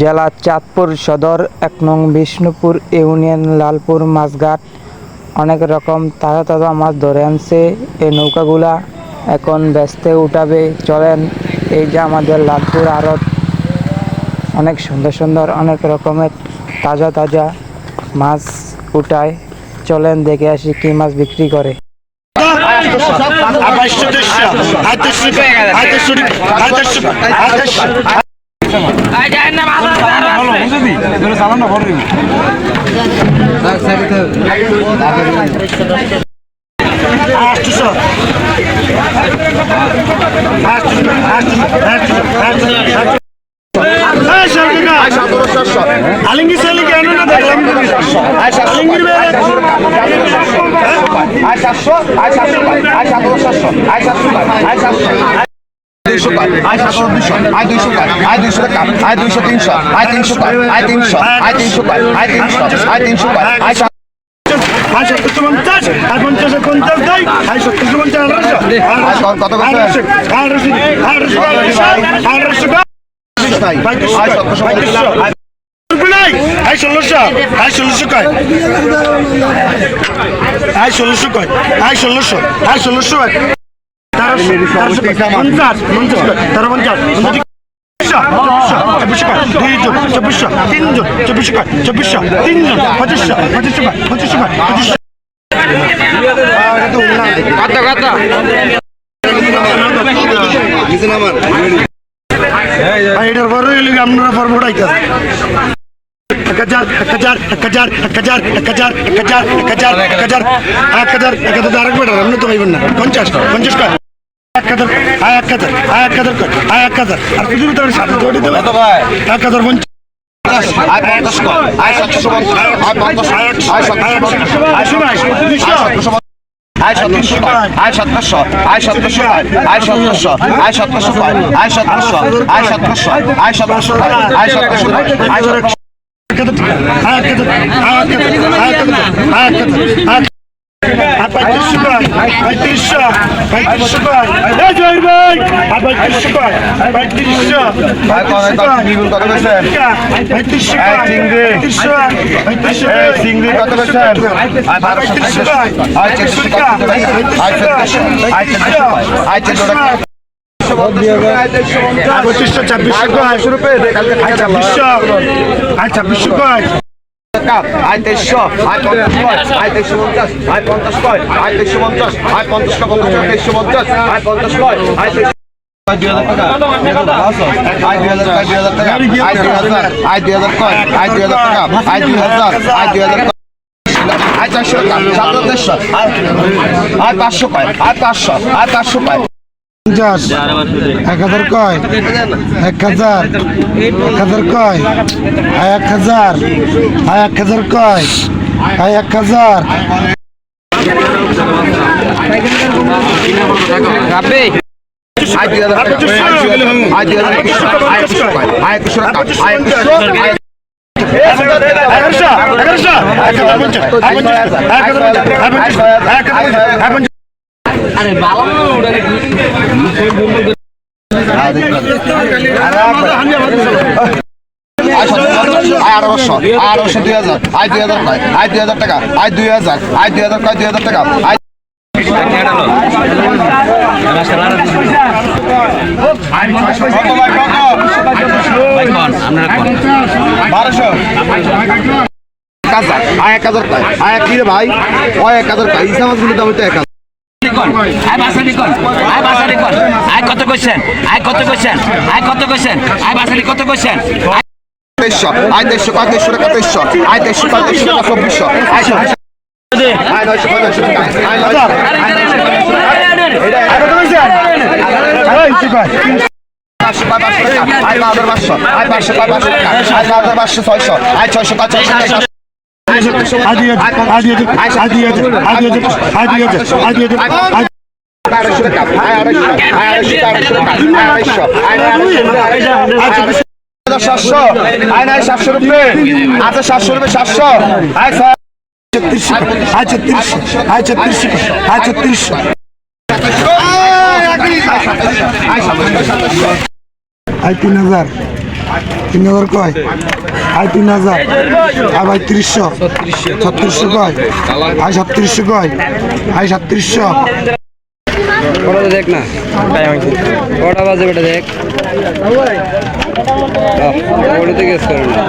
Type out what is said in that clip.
জেলা চাঁদপুর সদর, এক নং বিষ্ণুপুর ইউনিয়ন লালপুর মাছঘাট। অনেক রকম তাজা তাজা মাছ ধরে আনছে। এই নৌকাগুলা এখন ব্যস্তে উঠাবে, চলেন। এই যে আমাদের লালপুর আড়ত, অনেক সুন্দর সুন্দর অনেক রকমের তাজা তাজা মাছ উঠায়। চলেন দেখে আসি কি মাছ বিক্রি করে। সালাম না বলো আটশো আটশো আটশো আটশো আয় সতেরো সাতশো। আলিঙ্গি সেলিং কেন না দেখলাম। আয় সাতশো আলিঙ্গির আয় সাতশো আয় সাতশো আয় সতেরো সাতশো। আয় সাতশো আয় সাতশো দুইশো আয় সাতশো দুশো আয় দুইশো আয় দুইশো টাকা আয় দুইশো তিনশো। আয় তিনশো আয় তিনশো। কত আঠারোশো আয় সতেরোশো আয় ষোলোশো আয় ষোলোশো কয়? আয় ষোলোশো কয়? আয় ষোলোশো আয় ষোলোশো পঞ্চাশ পঞ্চাশ তেরো পঞ্চাশ। দুইজন চব্বিশশো তিনজন চব্বিশশো চব্বিশশো তিনজন পঁচিশশো পঁচিশশো পঁচিশশো পঁচিশশো। কত কত আর এটার পরে আপনারা পর্ব উঠাইতেন এক হাজার এক হাজার এক হাজার এক হাজার এক হাজার এক হাজার এক হাজার এক হাজার এক হাজার এক হাজার আরেক বেটার আপনি তো পাইবেন না। পঞ্চাশ পঞ্চাশ কয়? এক হাজার আয় এক হাজার আয় এক হাজার আয় এক হাজার আর কিছু তো সাথে জড়ি এক হাজার পঞ্চাশ। আয় পঞ্চাশ আয় সাতশো পঞ্চাশ। আয় পঞ্চাশ। আয় সতেরোশো আয় দুইশো আয় সতেরোশো পাঁচ আয় সতেরোশো আয় সতেরোশো পাঁচ আয় সতেরোশো আয় সতেরোশো পাঁচ আয় সতেরোশো আয় সতেরোশো আয় সতেরোশো পাঁচ আয় সতেরোশো আয় সতেরোশো আয় সতেরোশো পঁয়ত্রিশশো টাকা আচ্ছা ছাব্বিশশো আয় কয় আয় তেইশশো, আয় পঞ্চাশ কয়, আয় তেইশশো পঞ্চাশ, আয় পঞ্চাশ কয়, আয় তেইশশো পঞ্চাশ, আয় পঞ্চাশ কয় পঞ্চাশ তেইশশো পঞ্চাশ, আয় পঞ্চাশ কয়, আয় তেইশশো দুই হাজার টাকা, আয় দুই হাজার আয় দুই হাজার টাকা, আয় দুই হাজার আয় হাজার কয়, আয় দুই হাজার টাকা, আয় দুই হাজার, আয় দুই হাজার আয় চারশো টাকা সাত দেড়শো আয় পাঁচশো কয়, আয় পাঁচশো আয় পাঁচশো কয়। পঞ্চাশ এক হাজার কয় এক হাজার এক হাজার কয় আয় এক হাজার আয় এক হাজার কয় আয় এক হাজার এক হাজার দুই কয় হাজার টাকা। দুই কয় দুই হাজার টাকা। বারোশো এক হাজার আয় এক হাজার কয় আয় কিরে ভাই এক হাজার কয় মাছগুলো এক হাজার। রেকন আই বাসা রেকন আই বাসা রেকন আই কত কোশ্চেন আই কত কোশ্চেন আই কত কোশ্চেন আই বাসা কত কোশ্চেন তেইশশো আই তেইশশো পাঁচ তেইশশো টাকা তেইশশো আই তেইশশো পাঁচ তেইশশো টাকা চব্বিশশো আই আই নয়শো পঞ্চাশ টাকা আই নয়শো আই নয়শো পাঁচশো পাঁচশো টাকা আই বারো পাঁচশো আই পাঁচশো পাঁচশো টাকা আই বারো পাঁচশো ছয়শো আই ছয়শো পাঁচশো আড়াইশো টাকা আড়াইশো টাকা আড়াইশো টাকা আড়াইশো আড়াইশো সাতশো আয় নাই সাতশো রুপে আচ্ছা সাতশো রুপে সাতশো আয় ছত্রিশ আয় ছত্রিশ আয় ছত্রিশ আয় ছত্রিশ আয় তিন হাজার। তিন হাজার কয়? আই তিন হাজার। আই ভাই তিরিশশো। ছত্রিশশো কয়? আই সাতত্রিশশো কয়? আই সাতত্রিশশো। ওটা দেখ না। কটা বাজে বেটা দেখ। ওটাতে গেস করে না।